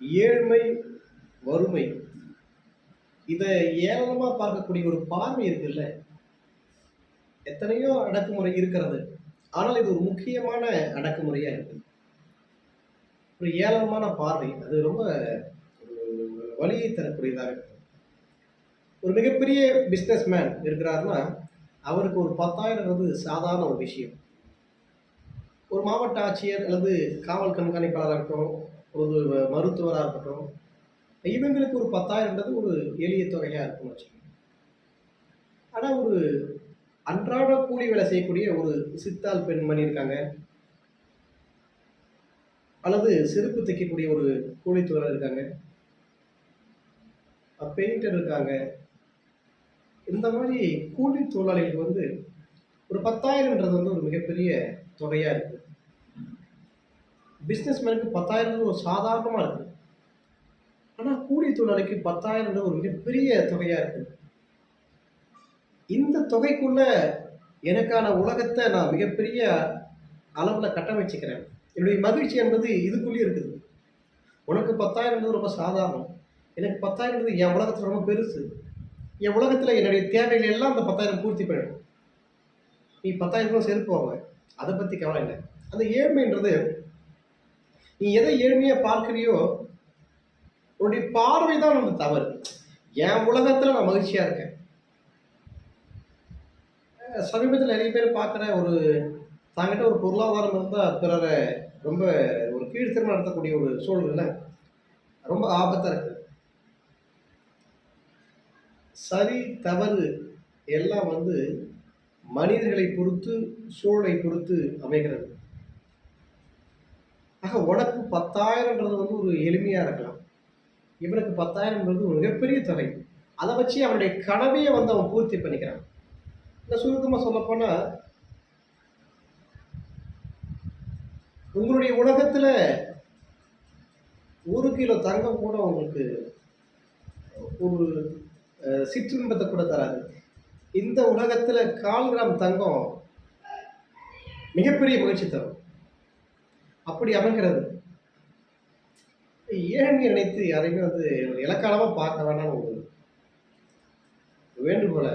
ஏழ்மை வறுமை. இதை ஏளனமாக பார்க்கக்கூடிய ஒரு பார்வை இருக்குல்ல? எத்தனையோ அடக்குமுறை இருக்கிறது. ஆனால் இது ஒரு முக்கியமான அடக்குமுறையாக இருக்கு ஒரு ஏளனமான பார்வை. அது ரொம்ப வழியை வலியை தரக்கூடியதாக இருக்கு ஒரு மிகப்பெரிய பிஸ்னஸ் மேன் இருக்கிறாருன்னா அவருக்கு ஒரு பத்தாயிரம் வந்து சாதாரண ஒரு விஷயம். ஒரு மாவட்ட ஆட்சியர் அல்லது காவல் கண்காணிப்பாளராக இருக்கட்டும் ஒரு மருத்துவராக இருக்கட்டும் இவங்களுக்கு ஒரு பத்தாயிரம்ன்றது ஒரு எளிய தொகையாக இருக்கும்னு வச்சுக்கோங்க. ஆனால் ஒரு அன்றாட கூலி வேலை செய்யக்கூடிய ஒரு சித்தாள் பெண்மணி இருக்காங்க. அல்லது செருப்பு தைக்கக்கூடிய ஒரு கூலி தொழிலாளர் இருக்காங்க பெயிண்டர் இருக்காங்க. இந்த மாதிரி கூலி தொழிலாளிகளுக்கு வந்து ஒரு பத்தாயிரம்ன்றது வந்து ஒரு மிகப்பெரிய தொகையாக இருக்குது பிஸ்னஸ்மேனுக்கு பத்தாயிரம்ன்றது ஒரு சாதாரணமாக இருக்குது ஆனால் கூலி தொழிலாளிக்கு பத்தாயிரம்ன்றது ஒரு மிகப்பெரிய தொகையாக இருக்குது இந்த தொகைக்குள்ள எனக்கான உலகத்தை நான் மிகப்பெரிய அளவில் கட்டமைச்சுக்கிறேன். என்னுடைய மகிழ்ச்சி என்பது இதுக்குள்ளேயே இருக்குது. உனக்கு பத்தாயிரம்ன்றது ரொம்ப சாதாரணம். எனக்கு பத்தாயிரம்ன்றது என் உலகத்தில் ரொம்ப பெருசு. என் உலகத்தில் என்னுடைய தேவைகள் எல்லாம் அந்த பத்தாயிரம் பூர்த்தி பண்ணிடும். நீ பத்தாயிரம் ரூபா செருப்பு வாங்க. அதை பற்றி கவலை இல்லை. அந்த ஏழ்மைன்றது நீ எதை ஏழ்மையாக பார்க்குறியோ உன்னுடைய பார்வை தான் நமக்கு தவறு. என் உலகத்தில் நான் மகிழ்ச்சியாக இருக்கேன். சமீபத்தில் நிறைய பேர் பார்க்குற ஒரு தங்கிட்ட ஒரு பொருளாதாரம் இருந்தால் பிறரை ரொம்ப ஒரு கீழ்த்திறமை நடத்தக்கூடிய ஒரு சூழ்நிலை ரொம்ப ஆபத்தாக இருக்குது சரி தவறு எல்லாம் வந்து மனிதர்களை பொறுத்து சூழலை பொறுத்து அமைகிறது. ஆக உனக்கு பத்தாயிரம்ன்றது வந்து ஒரு எளிமையாக இருக்கலாம். இவனுக்கு பத்தாயிரம்ன்றது ஒரு மிகப்பெரிய தொகை. அதை வச்சு அவனுடைய கனவையை வந்து அவன் பூர்த்தி பண்ணிக்கிறான். இந்த சுருக்கமாக சொல்லப்போனால் உங்களுடைய உலகத்தில் ஒரு கிலோ தங்கம் கூட உங்களுக்கு ஒரு சிற்றின்பத்தை கூட தராது. இந்த உலகத்தில் கால் கிராம் தங்கம் மிகப்பெரிய மகிழ்ச்சி தரும். அப்படி அமைகிறது. ஏழ்மை நினைத்து யாரையுமே வந்து இலக்காலமாக பார்க்க வேண்டாம்னு ஒரு வேண்டுகோளை